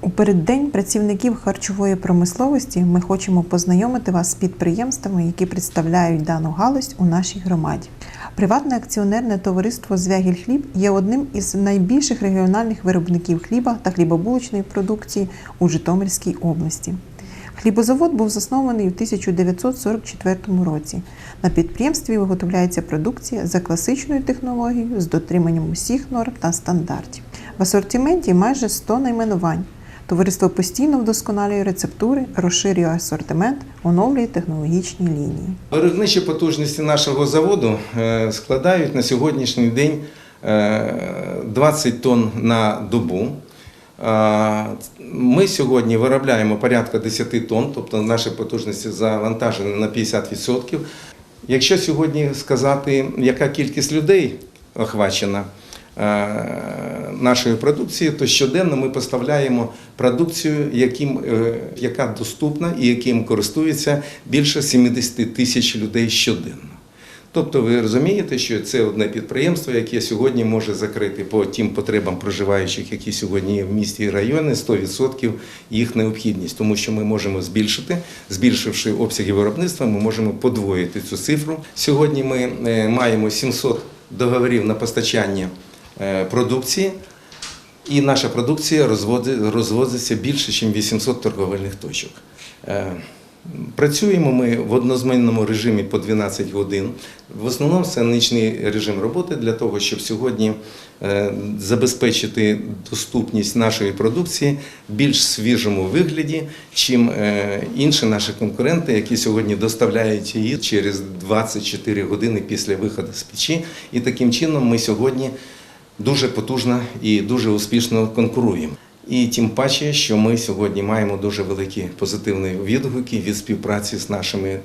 У переддень працівників харчової промисловості ми хочемо познайомити вас з підприємствами, які представляють дану галузь у нашій громаді. Приватне акціонерне товариство Звягіль хліб є одним із найбільших регіональних виробників хліба та хлібобулочної продукції у Житомирській області. Хлібозавод був заснований у 1944 році. На підприємстві виготовляється продукція за класичною технологією з дотриманням усіх норм та стандартів. В асортименті майже 100 найменувань. Товариство постійно вдосконалює рецептури, розширює асортимент, оновлює технологічні лінії. Виробничі потужності нашого заводу е, складають на сьогоднішній день е, 20 тонн на добу. Е, Ми сьогодні виробляємо порядка 10 тонн, тобто наші потужності завантажені на 50%. Якщо сьогодні сказати, яка кількість людей охвачена нашою продукцією, то щоденно ми поставляємо продукцію, яким, е, яка доступна і яким користується більше 70 тисяч людей щоденно. Тобто ви розумієте, що це одне підприємство, яке сьогодні може закрити по тим потребам проживаючих, які сьогодні є в місті і районі, 100% їх необхідність, тому що ми можемо збільшити, збільшивши обсяги виробництва, ми можемо подвоїти цю цифру. Сьогодні ми е, маємо 700 договорів на постачання продукції. І наша продукція розвозиться більше, ніж 800 торговельних точок. Е, Працюємо ми в однозмінному режимі по 12 годин. В основному це нічний режим роботи для того, щоб сьогодні е, забезпечити доступність нашої продукції в більш свіжому вигляді, чим е, інші наші конкуренти, які сьогодні доставляють її через 24 години після виходу з печі. І таким чином ми сьогодні дуже потужно і дуже успішно конкуруємо. І тим паче, що ми сьогодні маємо дуже великі позитивні відгуки від співпраці з нашими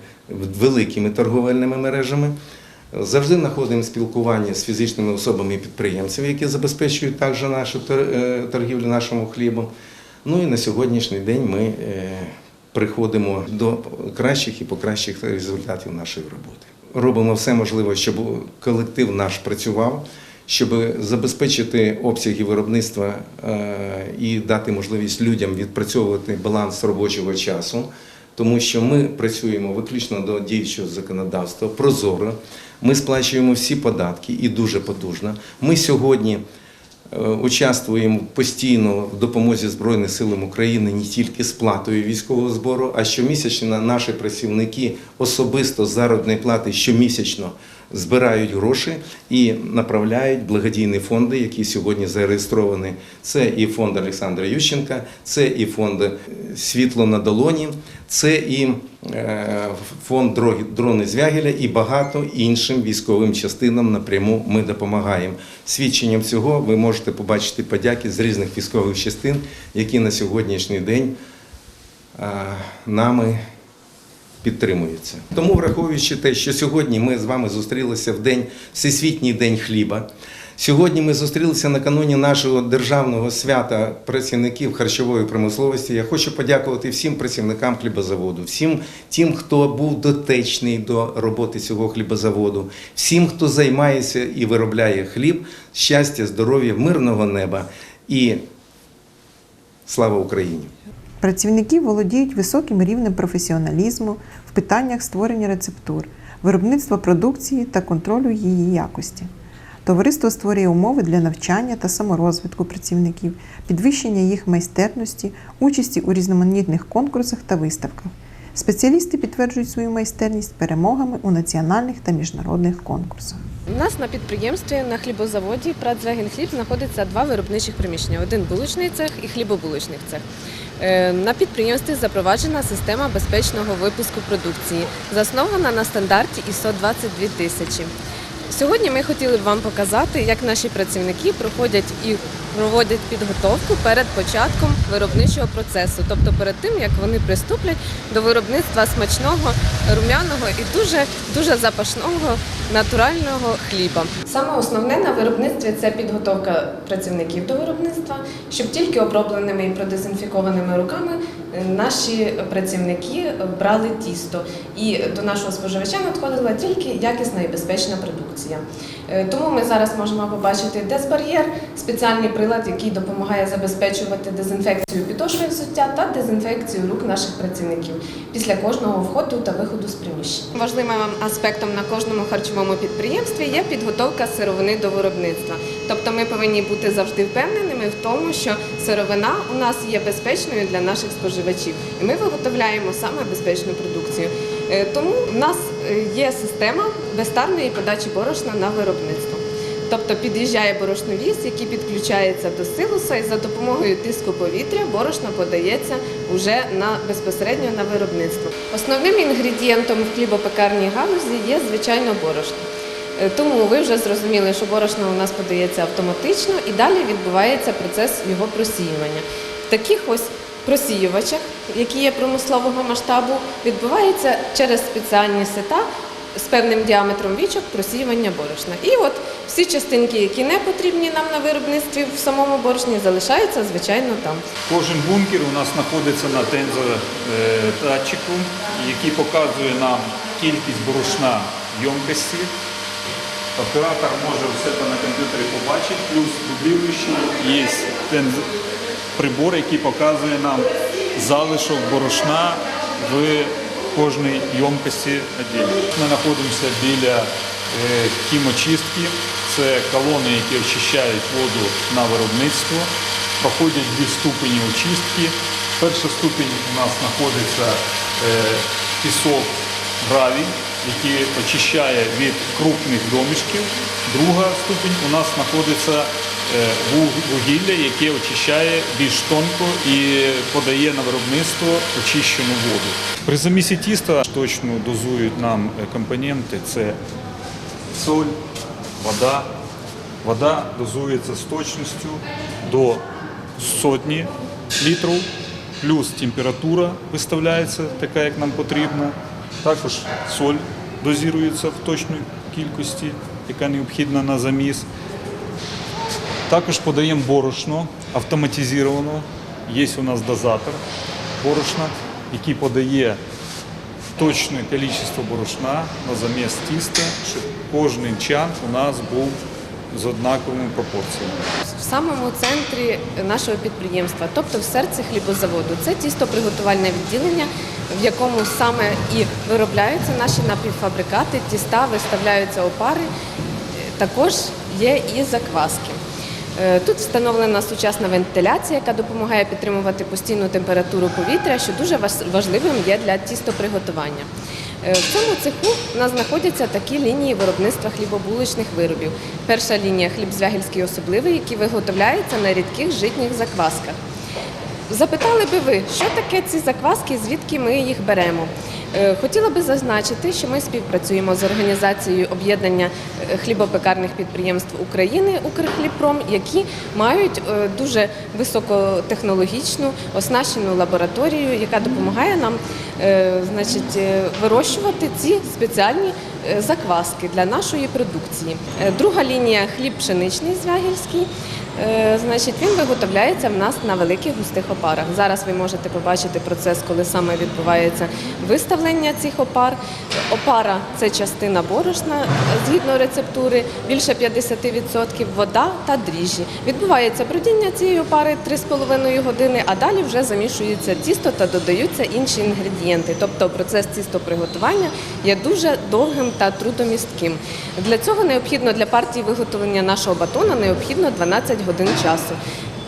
великими торговельними мережами. Завжди знаходимо спілкування з фізичними особами і підприємцями, які забезпечують також нашу е, торгівлю нашому хлібом. Ну і на сьогоднішній день ми е, приходимо до кращих і покращих результатів нашої роботи. Робимо все можливе, щоб колектив наш працював, щоб забезпечити обсяги виробництва е, і дати можливість людям відпрацьовувати баланс робочого часу, тому що ми працюємо виключно до діючого законодавства, прозоро. Ми сплачуємо всі податки і дуже потужно. Ми сьогодні е, участвуємо постійно в допомозі Збройним силам України не тільки сплатою військового збору, а щомісячно наші працівники особисто з заробітної плати щомісячно збирають гроші і направляють благодійні фонди, які сьогодні зареєстровані. Це і фонд Олександра Ющенка, це і фонд е, Світло на долоні, це і е, фонд «Дроги- дрони Звягеля і багато іншим військовим частинам напряму ми допомагаємо. Свідченням цього ви можете побачити подяки з різних військових частин, які на сьогоднішній день е, нами підтримуються. Тому, враховуючи те, що сьогодні ми з вами зустрілися в день Всесвітній день хліба. Сьогодні ми зустрілися накануні нашого державного свята працівників харчової промисловості. Я хочу подякувати всім працівникам хлібозаводу, всім тим, хто був дотечний до роботи цього хлібозаводу, всім, хто займається і виробляє хліб, щастя, здоров'я, мирного неба і слава Україні! Працівники володіють високим рівнем професіоналізму в питаннях створення рецептур, виробництва продукції та контролю її якості. Товариство створює умови для навчання та саморозвитку працівників, підвищення їх майстерності, участі у різноманітних конкурсах та виставках. Спеціалісти підтверджують свою майстерність перемогами у національних та міжнародних конкурсах. У нас на підприємстві на хлібозаводі «Пратзвегенхліб» знаходиться два виробничих приміщення: один булочний цех і хлібобулочний цех. Е, На підприємстві запроваджена система безпечного випуску продукції, заснована на стандарті ISO 22 тисячі. Сьогодні ми хотіли б вам показати, як наші працівники проходять і проводять підготовку перед початком виробничого процесу, тобто перед тим, як вони приступлять до виробництва смачного, рум'яного і дуже дуже запашного натурального хліба. Саме основне на виробництві це підготовка працівників до виробництва, щоб тільки обробленими і продезінфікованими руками е, наші працівники брали тісто, і до нашого споживача надходила тільки якісна і безпечна продукція. Е, Тому ми зараз можемо побачити дезбар'єр, спеціальний прилад, який допомагає забезпечувати дезінфекцію підошви взуття та дезінфекцію рук наших працівників після кожного входу та виходу з приміщення. Важливим аспектом на кожному харчовому підприємстві є підготовка сировини до виробництва. Тобто ми повинні бути завжди впевненими в тому, що сировина у нас є безпечною для наших споживачів, і ми виготовляємо саме безпечну продукцію. Е, Тому в нас є система безтарної подачі борошна на виробництво. Тобто під'їжджає борошновіз, який підключається до силуса, і за допомогою тиску повітря борошно подається вже на безпосередньо на виробництво. Основним інгредієнтом в хлібопекарній галузі є звичайно борошно. Е, Тому ви вже зрозуміли, що борошно у нас подається автоматично і далі відбувається процес його просіювання. В таких ось просіювачах, які є промислового масштабу, відбувається через спеціальні сета з певним діаметром вічок просіювання борошна. І от всі частинки, які не потрібні нам на виробництві в самому борошні, залишаються звичайно там. Кожен бункер у нас знаходиться на тензодатчику, який показує нам кількість борошна ємкості. Оператор може все це на комп'ютері побачити, плюс дублюючий є прибор, який показує нам залишок борошна в кожній ємкості відділу. Ми знаходимося біля е, хімочистки. Це колони, які очищають воду на виробництво. Проходять дві ступені очистки. Перша ступінь у нас знаходиться е, пісок гравій, який очищає від крупних домішків. Друга ступінь у нас знаходиться вугілля, яке очищає більш тонко і подає на виробництво очищену воду. При замісі тіста точно дозують нам е, компоненти. Це соль, вода. Вода дозується з точністю до сотні літрів, плюс температура виставляється така, як нам потрібно. Також соль дозірується в точній кількості, яка необхідна на заміс. Також подаємо борошно автоматизовано. Є у нас дозатор борошна, який подає точне кількість борошна на заміс тіста, щоб кожен чан у нас був з однаковими пропорціями. в самому центрі нашого підприємства, тобто в серці хлібозаводу. Це тістоприготувальне відділення, в якому саме і виробляються наші напівфабрикати, тіста, виставляються опари. Також є і закваски. Е, Тут встановлена сучасна вентиляція, яка допомагає підтримувати постійну температуру повітря, що дуже важливим є для тістоприготування. Е, В цьому цеху у нас знаходяться такі лінії виробництва хлібобулочних виробів. Перша лінія хліб звягільський особливий, який виготовляється на рідких житніх заквасках. Запитали би ви, що таке ці закваски, звідки ми їх беремо? Е, Хотіла би зазначити, що ми співпрацюємо з організацією об'єднання е, хлібопекарних підприємств України Укрхлібпром, які мають е, дуже високотехнологічну оснащену лабораторію, яка допомагає нам вирощувати ці спеціальні закваски для нашої продукції. Друга лінія хліб пшеничний звягільський. Е, Значить, він виготовляється в нас на великих густих опарах. Зараз ви можете побачити процес, коли саме відбувається виставлення цих опар. Опара це частина борошна згідно рецептури, більше 50% вода та дріжджі. Відбувається бродіння цієї опари 3,5 години, а далі вже замішується тісто та додаються інші інгредієнти. Тобто процес тістоприготування є дуже довгим та трудомістким. Для цього необхідно для партії виготовлення нашого батона необхідно 12 годин часу.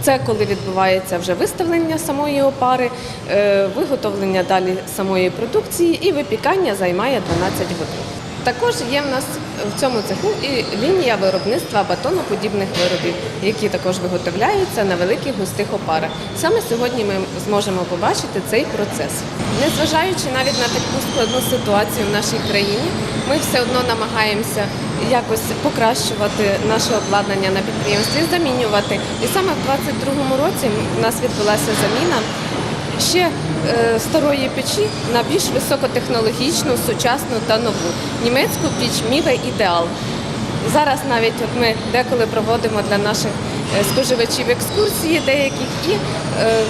Це коли відбувається вже виставлення самої опари, е, виготовлення далі самої продукції і випікання займає 12 годин. Також є в нас в цьому цеху і лінія виробництва батоноподібних виробів, які також виготовляються на великих густих опарах. Саме сьогодні ми зможемо побачити цей процес. Незважаючи навіть на таку складну ситуацію в нашій країні, ми все одно намагаємося якось покращувати наше обладнання на підприємстві, замінювати. І саме в 2022 році у нас відбулася заміна ще старої печі на більш високотехнологічну, сучасну та нову німецьку піч Міве Ідеал. Зараз навіть от ми деколи проводимо для наших е, споживачів екскурсії деяких, і е,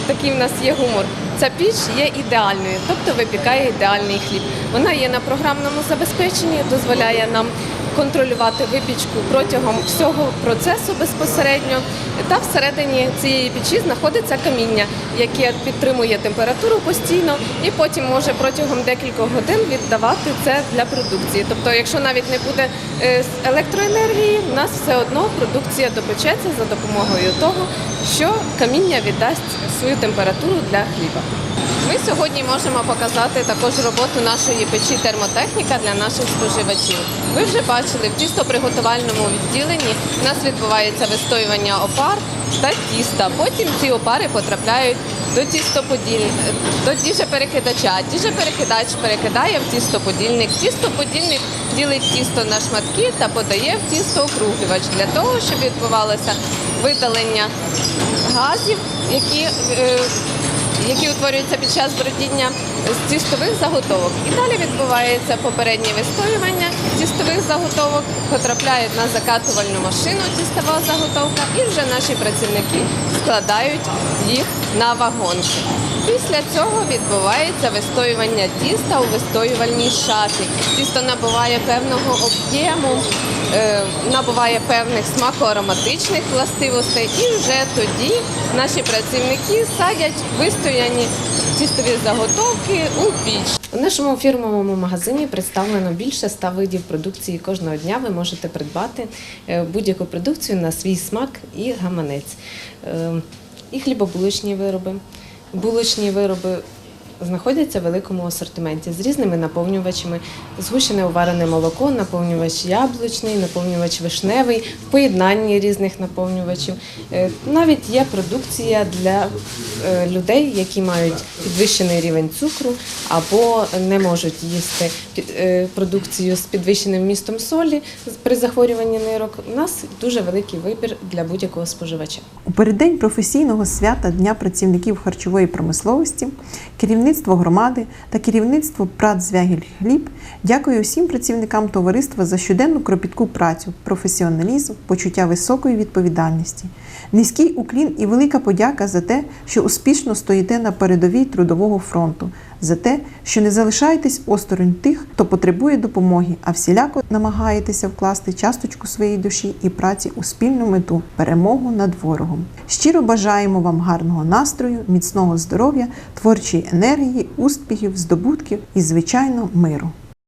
такий в нас є гумор. Ця піч є ідеальною, тобто випікає ідеальний хліб. Вона є на програмному забезпеченні, дозволяє нам контролювати випічку протягом всього процесу безпосередньо. Та всередині цієї печі знаходиться каміння, яке підтримує температуру постійно і потім може протягом декількох годин віддавати це для продукції. Тобто, якщо навіть не буде е, електроенергії, у нас все одно продукція допечеться за допомогою того, що каміння віддасть свою температуру для хліба. Ми сьогодні можемо показати також роботу нашої печі термотехніка для наших споживачів. Ви вже бачили в тістоприготувальному відділенні у нас відбувається вистоювання опар та тіста. Потім ці опари потрапляють до тістоподіль... до діжеперекидача. Діжеперекидач перекидає в тістоподільник. Тістоподільник ділить тісто на шматки та подає в тісто округлювач для того, щоб відбувалося видалення газів, які е, які утворюються під час бродіння з тістових заготовок. І далі відбувається попереднє вистоювання тістових заготовок, потрапляють на закатувальну машину тістова заготовка, і вже наші працівники складають їх на вагонки. Після цього відбувається вистоювання тіста у вистоювальній шафі. Тісто набуває певного об'єму, е, набуває певних смако-ароматичних властивостей, і вже тоді наші працівники садять вистояні тістові заготовки у піч. У нашому фірмовому магазині представлено більше ста видів продукції. Кожного дня ви можете придбати е, будь-яку продукцію на свій смак і гаманець. Е, І хлібобулочні вироби, булочні вироби знаходяться в великому асортименті з різними наповнювачами. Згущене уварене молоко, наповнювач яблучний, наповнювач вишневий, в поєднанні різних наповнювачів. Е, Навіть є продукція для е, людей, які мають підвищений рівень цукру або не можуть їсти е, продукцію з підвищеним містом солі при захворюванні нирок. У нас дуже великий вибір для будь-якого споживача. У переддень професійного свята Дня працівників харчової промисловості керівництво громади та керівництво ПРАТ «Звягіль Хліб дякую усім працівникам товариства за щоденну кропітку працю, професіоналізм, почуття високої відповідальності. Низький уклін і велика подяка за те, що успішно стоїте на передовій трудового фронту, за те, що не залишаєтесь осторонь тих, хто потребує допомоги, а всіляко намагаєтеся вкласти часточку своєї душі і праці у спільну мету перемогу над ворогом. Щиро бажаємо вам гарного настрою, міцного здоров'я, творчої енергії, успіхів, здобутків і, звичайно, миру.